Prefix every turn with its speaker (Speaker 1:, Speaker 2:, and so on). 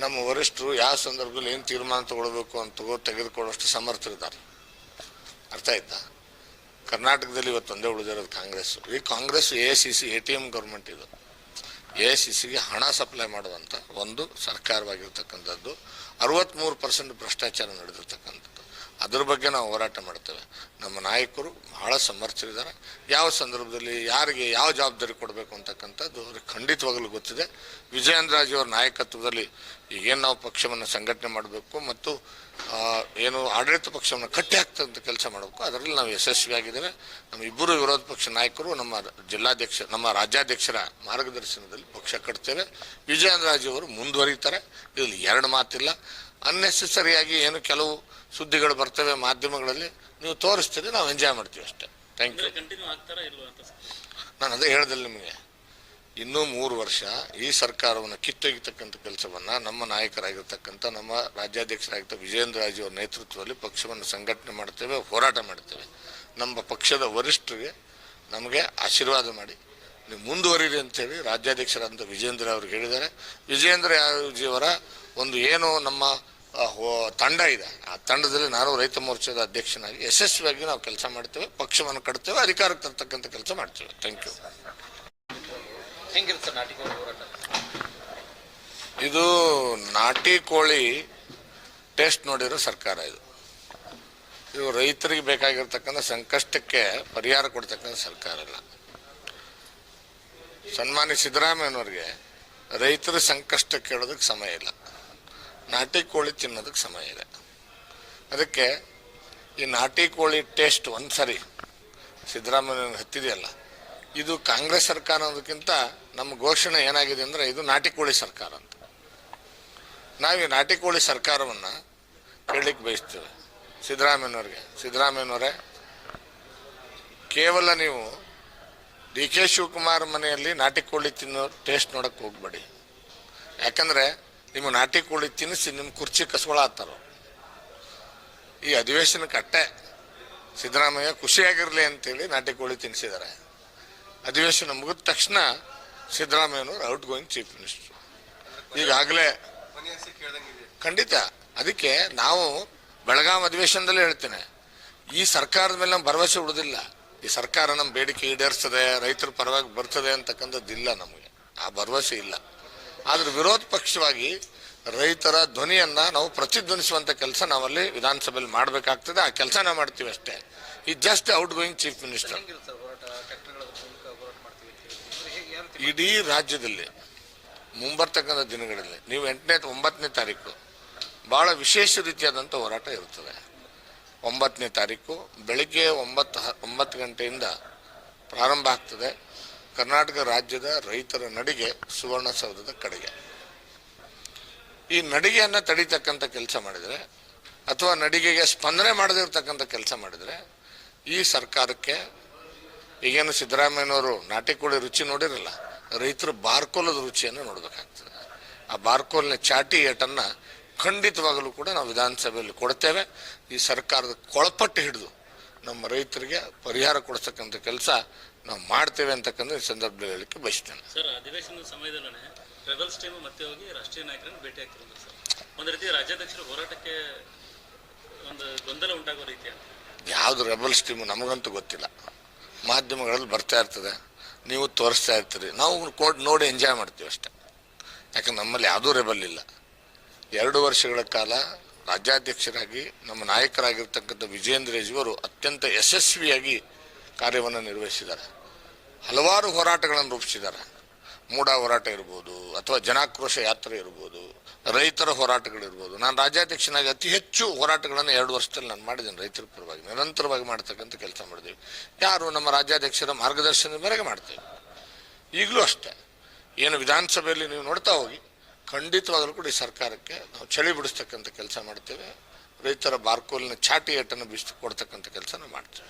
Speaker 1: ನಮ್ಮ ವರಿಷ್ಠರು ಯಾವ ಸಂದರ್ಭದಲ್ಲಿ ಏನು ತೀರ್ಮಾನ ತಗೊಳ್ಬೇಕು ಅಂತ ತಗೋ ತೆಗೆದುಕೊಳ್ಳೋಷ್ಟು ಸಮರ್ಥರಿದ್ದಾರೆ. ಅರ್ಥ ಆಯ್ತಾ? ಕರ್ನಾಟಕದಲ್ಲಿ ಇವತ್ತು ಒಂದೇ ಉಳಿದಿರೋದು ಕಾಂಗ್ರೆಸ್. ಈ Congress, A C C, A T M government ಇದು. ಎ ಸಿ ಸಿಗೆ ಹಣ ಸಪ್ಲೈ ಮಾಡುವಂಥ ಒಂದು ಸರ್ಕಾರವಾಗಿರ್ತಕ್ಕಂಥದ್ದು. ಅರವತ್ತ್ಮೂರು ಪರ್ಸೆಂಟ್ ಭ್ರಷ್ಟಾಚಾರ ನಡೆದಿರ್ತಕ್ಕಂಥದ್ದು. ಅದ್ರ ಬಗ್ಗೆ ನಾವು ಹೋರಾಟ ಮಾಡ್ತೇವೆ. ನಮ್ಮ ನಾಯಕರು ಬಹಳ ಸಮರ್ಥರಿದ್ದಾರೆ. ಯಾವ ಸಂದರ್ಭದಲ್ಲಿ, ಯಾರಿಗೆ ಯಾವ ಜವಾಬ್ದಾರಿ ಕೊಡಬೇಕು ಅವ್ರಿಗೆ ಖಂಡಿತವಾಗಲೂ ಗೊತ್ತಿದೆ. ವಿಜಯೇಂದ್ರಾಜ್ ಅವರ ನಾಯಕತ್ವದಲ್ಲಿ ಈಗೇನು ನಾವು ಪಕ್ಷವನ್ನು ಸಂಘಟನೆ ಮಾಡಬೇಕು ಮತ್ತು ಏನು ಆಡಳಿತ ಪಕ್ಷವನ್ನು ಕಟ್ಟಿ ಹಾಕ್ತಂತ ಕೆಲಸ ಮಾಡಬೇಕು ಅದರಲ್ಲಿ ನಾವು ಯಶಸ್ವಿಯಾಗಿದ್ದೇವೆ ನಮ್ಮ ಇಬ್ಬರು ವಿರೋಧ ಪಕ್ಷ ನಾಯಕರು ನಮ್ಮ ಜಿಲ್ಲಾಧ್ಯಕ್ಷ ನಮ್ಮ ರಾಜ್ಯಾಧ್ಯಕ್ಷರ ಮಾರ್ಗದರ್ಶನದಲ್ಲಿ ಪಕ್ಷ ಕಟ್ತೇವೆ. ವಿಜಯೇಂದ್ರಾಜ್ ಅವರು ಮುಂದುವರಿತಾರೆ. ಇದರಲ್ಲಿ ಎರಡು ಮಾತಿಲ್ಲ. ಅನ್ನೆಸೆಸರಿಯಾಗಿ ಏನು ಕೆಲವು ಸುದ್ದಿಗಳು ಬರ್ತವೆ ಮಾಧ್ಯಮಗಳಲ್ಲಿ ನೀವು ತೋರಿಸ್ತೀರಿ ನಾವು ಎಂಜಾಯ್ ಮಾಡ್ತೀವಿ ಅಷ್ಟೇ. ಥ್ಯಾಂಕ್ ಯು ನಾನು ಅದೇ ಹೇಳ್ದಲ್ಲ ನಿಮಗೆ. ಇನ್ನೂ ಮೂರು ವರ್ಷ ಈ ಸರ್ಕಾರವನ್ನು ಕಿತ್ತೊಗಿತಕ್ಕಂಥ ಕೆಲಸವನ್ನು ನಮ್ಮ ನಾಯಕರಾಗಿರ್ತಕ್ಕಂಥ, ನಮ್ಮ ರಾಜ್ಯಾಧ್ಯಕ್ಷರಾಗಿದ್ದ ವಿಜೇಂದ್ರ ರಾಜು ಅವರ ನೇತೃತ್ವದಲ್ಲಿ ಪಕ್ಷವನ್ನು ಸಂಘಟನೆ ಮಾಡ್ತೇವೆ ಹೋರಾಟ ಮಾಡ್ತೇವೆ ನಮ್ಮ ಪಕ್ಷದ ವರಿಷ್ಠರಿಗೆ ನಮಗೆ ಆಶೀರ್ವಾದ ಮಾಡಿ, ನೀವು ಮುಂದುವರಿರಿ ಅಂತೇಳಿ ರಾಜ್ಯಾಧ್ಯಕ್ಷರಾದಂಥ ವಿಜೇಂದ್ರ ಅವ್ರಿಗೆ ಹೇಳಿದ್ದಾರೆ. ವಿಜೇಂದ್ರ ಅವರ ಒಂದು ಏನು ನಮ್ಮ ತಂಡ ಇದೆ, ಆ ತಂಡದಲ್ಲಿ ನಾನು ರೈತ ಮೋರ್ಚಾದ ಅಧ್ಯಕ್ಷನಾಗಿ ಯಶಸ್ವಿಯಾಗಿ ನಾವು ಕೆಲಸ ಮಾಡ್ತೇವೆ, ಪಕ್ಷವನ್ನು ಕಟ್ತೇವೆ, ಅಧಿಕಾರಕ್ಕೆ ತರ್ತಕ್ಕಂಥ ಕೆಲಸ ಮಾಡ್ತೇವೆ. Thank you. ಇದು ನಾಟಿ ಕೋಳಿ ಟೇಸ್ಟ್ ನೋಡಿರೋ ಸರ್ಕಾರ ಇದು. ಇದು ರೈತರಿಗೆ ಬೇಕಾಗಿರ್ತಕ್ಕಂಥ ಸಂಕಷ್ಟಕ್ಕೆ ಪರಿಹಾರ ಕೊಡ್ತಕ್ಕಂಥ ಸರ್ಕಾರ ಅಲ್ಲ. ಸನ್ಮಾನ್ಯ ಸಿದ್ದರಾಮಯ್ಯನವ್ರಿಗೆ ರೈತರ ಸಂಕಷ್ಟ ಕೇಳೋದಕ್ಕೆ ಸಮಯ ಇಲ್ಲ. ನಾಟಿ ಕೋಳಿ ತಿನ್ನೋದಕ್ಕೆ ಸಮಯ ಇದೆ. ಅದಕ್ಕೆ ಈ ನಾಟಿ ಕೋಳಿ ಟೇಸ್ಟ್ ಒಂದು ಸರಿ ಸಿದ್ದರಾಮಯ್ಯನ ಹತ್ತಿದೆಯಲ್ಲ ಇದು ಕಾಂಗ್ರೆಸ್ ಸರ್ಕಾರ ಅನ್ನೋದಕ್ಕಿಂತ ನಮ್ಮ ಘೋಷಣೆ ಏನಾಗಿದೆ ಅಂದರೆ ಇದು ನಾಟಿ ಕೋಳಿ ಸರ್ಕಾರ ಅಂತ. ನಾವು ಈ ನಾಟಿ ಕೋಳಿ ಸರ್ಕಾರವನ್ನು ಕೇಳಲಿಕ್ಕೆ ಬಯಸ್ತೇವೆ. ಸಿದ್ದರಾಮಯ್ಯನವ್ರಿಗೆ. ಸಿದ್ದರಾಮಯ್ಯನವರೇ, ಕೇವಲ ನೀವು ಡಿ ಕೆ ಶಿವಕುಮಾರ್ ಮನೆಯಲ್ಲಿ ನಾಟಿ ಕೋಳಿ ತಿನ್ನೋ ಟೇಸ್ಟ್ ನೋಡಕ್ಕೆ ಹೋಗ್ಬೇಡಿ. ಯಾಕಂದ್ರೆ ನಿಮ್ಮ ನಾಟಿ ಕೋಳಿ ತಿನ್ನಿಸಿ ನಿಮ್ಮ ಕುರ್ಚಿ ಕಸ್ಕೊಳತ್ತಾರ ಈ ಅಧಿವೇಶನಕ್ಕೆ ಅಟ್ಟೆ. ಸಿದ್ದರಾಮಯ್ಯ ಖುಷಿಯಾಗಿರಲಿ ಅಂತೇಳಿ ನಾಟಿ ಕೋಳಿ ತಿನ್ನಿಸಿದ್ದಾರೆ ಅಧಿವೇಶನ ಮುಗಿದ ತಕ್ಷಣ ಸಿದ್ದರಾಮಯ್ಯನವರು ಔಟ್ ಗೋಯಿಂಗ್ ಚೀಫ್ ಮಿನಿಸ್ಟರ್. ಈಗಾಗಲೇ ಖಂಡಿತ. ಅದಕ್ಕೆ ನಾವು ಬೆಳಗಾಂ ಅಧಿವೇಶನದಲ್ಲಿ ಹೇಳ್ತೇನೆ, ಈ ಸರ್ಕಾರದ ಮೇಲೆ ನಮ್ಮ ಭರವಸೆ ಉಳಿದಿಲ್ಲ. ಈ ಸರ್ಕಾರ ನಮ್ಮ ಬೇಡಿಕೆ ಈಡೇರಿಸ್ತದೆ, ರೈತರ ಪರವಾಗಿ ಬರ್ತದೆ ಅಂತಕ್ಕಂಥದ್ದಿಲ್ಲ ನಮಗೆ. ಆ ಭರವಸೆ ಇಲ್ಲ. ಆದರೆ ವಿರೋಧ ಪಕ್ಷವಾಗಿ ರೈತರ ಧ್ವನಿಯನ್ನು ನಾವು ಪ್ರತಿಧ್ವನಿಸುವಂಥ ಕೆಲಸ ನಾವಲ್ಲಿ ವಿಧಾನಸಭೆಯಲ್ಲಿ ಮಾಡಬೇಕಾಗ್ತದೆ. ಆ ಕೆಲಸ ನಾವು ಮಾಡ್ತೀವಿ ಅಷ್ಟೇ. ಈ just outgoing chief minister
Speaker 2: ಹೆಂಗಿರುತ್ತೆ ಸರ್ ಹೋರಾಟ ಟ್ರ್ಯಾಕ್ಟರ್ಗಳ ಮೂಲಕ ಹೋರಾಟ ಮಾಡ್ತೀವಿ ಅಂತ ಹೇಳ್ತೀವಿ. ಅಂದ್ರೆ ಹೇಗೆ ಯಾವ ರೀತಿ
Speaker 1: ಇಡೀ ರಾಜ್ಯದಲ್ಲಿ, ಮುಂಬರ್ತಕ್ಕಂಥ ದಿನಗಳಲ್ಲಿ, ನೀವು ಎಂಟನೇ ಒಂಬತ್ತನೇ ತಾರೀಕು ಭಾಳ ವಿಶೇಷ ರೀತಿಯಾದಂಥ ಹೋರಾಟ ಇರುತ್ತದೆ. ಒಂಬತ್ತನೇ ತಾರೀಕು ಬೆಳಗ್ಗೆ ಒಂಬತ್ತು ಒಂಬತ್ತು ಗಂಟೆಯಿಂದ ಪ್ರಾರಂಭ ಆಗ್ತದೆ. ಕರ್ನಾಟಕ ರಾಜ್ಯದ ರೈತರ ನಡಿಗೆ ಸುವರ್ಣಸೌಧದ ಕಡೆಗೆ. ಈ ನಡಿಗೆಯನ್ನು ತಡೀತಕ್ಕಂಥ ಕೆಲಸ ಮಾಡಿದರೆ, ಅಥವಾ ನಡಿಗೆಗೆ ಸ್ಪಂದನೆ ಮಾಡದಿರ್ತಕ್ಕಂಥ ಕೆಲಸ ಮಾಡಿದರೆ, ಈ ಸರ್ಕಾರಕ್ಕೆ ಈಗೇನು ಸಿದ್ದರಾಮಯ್ಯನವರು ನಾಟಿ ಕೋಳಿ ರುಚಿ ನೋಡಿರಲ್ಲ ರೈತರು ಬಾರ್ಕೋಲದ ರುಚಿಯನ್ನು ನೋಡಬೇಕಾಗ್ತದೆ. ಆ ಬಾರ್ಕೋಲ್ನ ಚಾಟಿ ಏಟನ್ನು ಖಂಡಿತವಾಗಲೂ ಕೂಡ ನಾವು ವಿಧಾನಸಭೆಯಲ್ಲಿ ಕೊಡ್ತೇವೆ. ಈ ಸರ್ಕಾರದ ಕೊಳಪಟ್ಟು ಹಿಡಿದು ನಮ್ಮ ರೈತರಿಗೆ ಪರಿಹಾರ ಕೊಡಿಸ್ತಕ್ಕಂಥ ಕೆಲಸ ನಾವು ಮಾಡ್ತೇವೆ ಅಂತಕ್ಕಂಥ ಈ ಸಂದರ್ಭದಲ್ಲಿ ಹೇಳಲಿಕ್ಕೆ ಬಯಸ್ತೇನೆ.
Speaker 2: ಸರ್ ಅಧಿವೇಶನದ ಸಮಯದಲ್ಲೇ ರೆಬಲ್ಸ್ ಟೀಮ್ ಮತ್ತೆ ಹೋಗಿ ರಾಷ್ಟ್ರೀಯ ನಾಯಕರನ್ನು ಭೇಟಿ ಆಗ್ತಿರೋದು ಸರ್. ಒಂದು ರೀತಿ ರಾಜ್ಯಾಧ್ಯಕ್ಷರ ಹೋರಾಟಕ್ಕೆ ಒಂದು ಗೊಂದಲ ಉಂಟಾಗೋ ರೀತಿಯ
Speaker 1: ಯಾವುದು ರೆಬಲ್ಸ್ ಟೀಮು ನಮಗಂತೂ ಗೊತ್ತಿಲ್ಲ. ಮಾಧ್ಯಮಗಳಲ್ಲಿ ಬರ್ತಾ ಇರ್ತದೆ. ನೀವು ತೋರಿಸ್ತಾ ಇರ್ತೀರಿ. ನಾವು ಕೋಡ್ ನೋಡಿ ಎಂಜಾಯ್ ಮಾಡ್ತೀವಿ ಅಷ್ಟೆ. ಯಾಕಂದ್ರೆ ನಮ್ಮಲ್ಲಿ ಯಾವುದೂ ರೆಬಲ್ ಇಲ್ಲ. ಎರಡು ವರ್ಷಗಳ ಕಾಲ ರಾಜ್ಯಾಧ್ಯಕ್ಷರಾಗಿ, ನಮ್ಮ ನಾಯಕರಾಗಿರ್ತಕ್ಕಂಥ ವಿಜೇಂದ್ರಜಿಯವರು ಅತ್ಯಂತ ಯಶಸ್ವಿಯಾಗಿ ಕಾರ್ಯವನ್ನು ನಿರ್ವಹಿಸಿದ್ದಾರೆ. ಹಲವಾರು ಹೋರಾಟಗಳನ್ನು ರೂಪಿಸಿದ್ದಾರೆ. ಮೂಡ ಹೋರಾಟ ಇರ್ಬೋದು, ಅಥವಾ ಜನಾಕ್ರೋಶ ಯಾತ್ರೆ ಇರ್ಬೋದು, ರೈತರ ಹೋರಾಟಗಳಿರ್ಬೋದು. ನಾನು ರಾಜ್ಯಾಧ್ಯಕ್ಷನಾಗಿ ಅತಿ ಹೆಚ್ಚು ಹೋರಾಟಗಳನ್ನು ಎರಡು ವರ್ಷದಲ್ಲಿ ನಾನು ಮಾಡಿದ್ದೀನಿ ರೈತರ ಪರವಾಗಿ, ನಿರಂತರವಾಗಿ ಮಾಡ್ತಕ್ಕಂಥ ಕೆಲಸ ಮಾಡಿದ್ದೀವಿ ಯಾರು ನಮ್ಮ ರಾಜ್ಯಾಧ್ಯಕ್ಷರ ಮಾರ್ಗದರ್ಶನದ ಮೇರೆಗೆ ಮಾಡ್ತೇವೆ? ಈಗಲೂ ಅಷ್ಟೇ. ಏನು ವಿಧಾನಸಭೆಯಲ್ಲಿ ನೀವು ನೋಡ್ತಾ ಹೋಗಿ, ಖಂಡಿತವಾಗಲೂ ಕೂಡ ಈ ಸರ್ಕಾರಕ್ಕೆ ನಾವು ಚಳಿ ಬಿಡಿಸ್ತಕ್ಕಂಥ ಕೆಲಸ ಮಾಡ್ತೇವೆ. ರೈತರ ಬಾರ್ಕೋಲಿನ ಚಾಟಿ ಏಟನ್ನು ಬಿಸಿ ಕೊಡ್ತಕ್ಕಂಥ ಕೆಲಸ ಮಾಡ್ತೇವೆ.